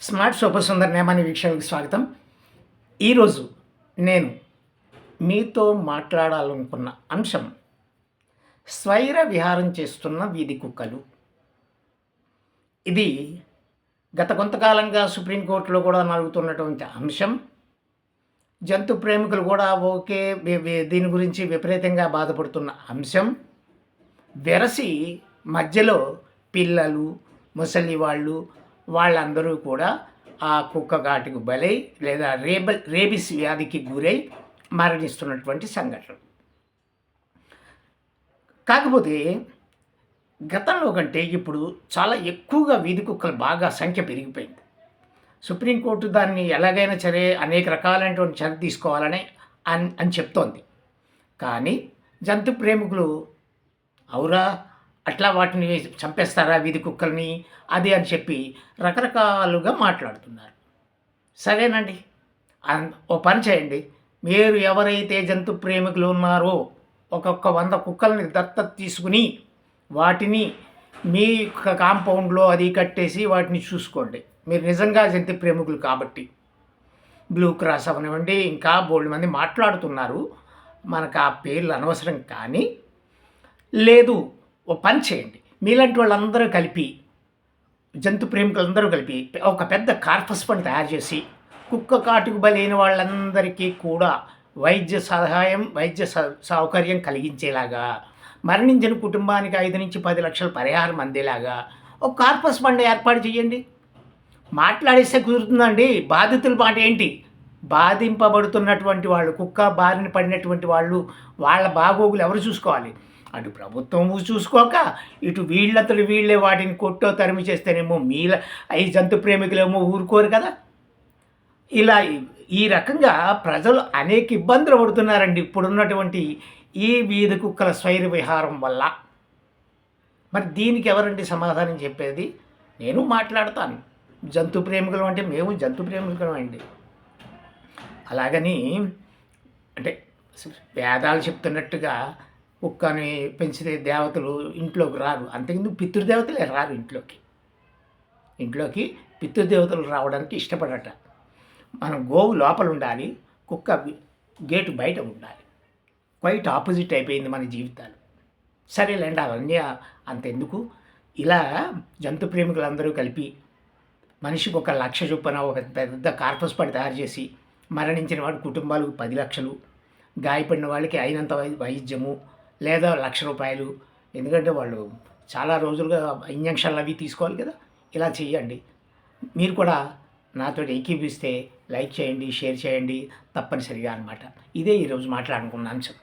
Smart super Sundar Nemani వీక్షకులకు స్వాగతం. ఈరోజు నేను మీతో మాట్లాడాలనుకున్న అంశం స్వైర విహారం చేస్తున్న వీధి కుక్కలు. ఇది గత కొంతకాలంగా సుప్రీంకోర్టులో కూడా నలుగుతున్నటువంటి అంశం. జంతు ప్రేమికులు కూడా ఓకే దీని గురించి విపరీతంగా బాధపడుతున్న అంశం. వెరసి మధ్యలో పిల్లలు ముసలి వాళ్ళు వాళ్ళందరూ కూడా ఆ కుక్క ఘాటుకు బలై లేదా రేబ రేబిస్ వ్యాధికి గురై మరణిస్తున్నటువంటి సంఘటన. కాకపోతే గతంలో కంటే ఇప్పుడు చాలా ఎక్కువగా వీధి కుక్కలు బాగా సంఖ్య పెరిగిపోయింది. సుప్రీంకోర్టు దాన్ని ఎలాగైనా సరే అనేక రకాలైనటువంటి చర్య తీసుకోవాలని అని అని చెప్తోంది. కానీ జంతు ప్రేమికులు అవురా అట్లా వాటిని చంపేస్తారా వీధి కుక్కల్ని? అది అని చెప్పి రకరకాలుగా మాట్లాడుతున్నారు. సరేనండి. ఓ పని చేయండి. మీరు ఎవరైతే జంతు ప్రేమికులు ఉన్నారో ఒక్కొక్క వంద కుక్కల్ని దత్తత తీసుకుని వాటిని మీ యొక్క కాంపౌండ్లో అది కట్టేసి వాటిని చూసుకోండి. మీరు నిజంగా జంతు ప్రేమికులు కాబట్టి. బ్లూ క్రాస్ అవనివ్వండి ఇంకా బోల్డ్ మంది మాట్లాడుతున్నారు. మనకు ఆ పేర్లు అనవసరం కానీ లేదు. ఓ పని చేయండి. మీలాంటి వాళ్ళందరూ కలిపి జంతు ప్రేమికులందరూ కలిపి ఒక పెద్ద కార్పస్ పని తయారు చేసి కుక్క కాటుకు బలైన వాళ్ళందరికీ కూడా వైద్య సహాయం వైద్య సౌకర్యం కలిగించేలాగా మరణించిన కుటుంబానికి ఐదు నుంచి పది లక్షల పరిహారం అందేలాగా ఒక కార్పస్ ఫండ్ ఏర్పాటు చేయండి. మాట్లాడేస్తే కుదురుతుందండి. బాధితుల మాట ఏంటి? బాధింపబడుతున్నటువంటి వాళ్ళు కుక్క బారిన పడినటువంటి వాళ్ళు వాళ్ళ బాగోగులు ఎవరు చూసుకోవాలి? అటు ప్రభుత్వం చూసుకోక ఇటు వీళ్ళతలు వీళ్ళే వాటిని కొట్టో తరిమి చేస్తేనేమో మీల ఈ జంతు ప్రేమికులేమో ఊరుకోరు కదా. ఇలా ఈ- ఈ రకంగా ప్రజలు అనేక ఇబ్బందులు పడుతున్నారండి ఇప్పుడున్నటువంటి ఈ వీధి కుక్కల స్వైర విహారం వల్ల. మరి దీనికి ఎవరండి సమాధానం చెప్పేది? నేను మాట్లాడతాను. జంతు ప్రేమికులు అంటే మేము జంతు ప్రేమికులం అండి. అలాగని అంటే వేదాలు చెప్తున్నట్టుగా కుక్కని పెంచితే దేవతలు ఇంట్లోకి రారు. అంతకుముందు పితృదేవతలే రారు ఇంట్లోకి. ఇంట్లోకి పితృదేవతలు రావడానికి ఇష్టపడట. మనం గోవు లోపల ఉండాలి కుక్క గేటు బయట ఉండాలి. క్వైట్ ఆపోజిట్ అయిపోయింది మన జీవితాలు. సరేలేండి అవన్నీ అంతెందుకు. ఇలా జంతు ప్రేమికులందరూ కలిపి మనిషికి ఒక లక్ష చొప్పున ఒక పెద్ద కార్పస్ పడి తయారు చేసి మరణించిన వాడి కుటుంబాలకు పది లక్షలు గాయపడిన వాళ్ళకి అయినంత వై- వైద్యము లేదా లక్ష రూపాయలు. ఎందుకంటే వాళ్ళు చాలా రోజులుగా ఇంజక్షన్లు అవి తీసుకోవాలి కదా. ఇలా చేయండి మీరు కూడా నాతో ఏకీపిస్తే లైక్ చేయండి షేర్ చేయండి తప్పనిసరిగా అనమాట ఇదే ఈరోజు మాట్లాడుకున్న అంశం.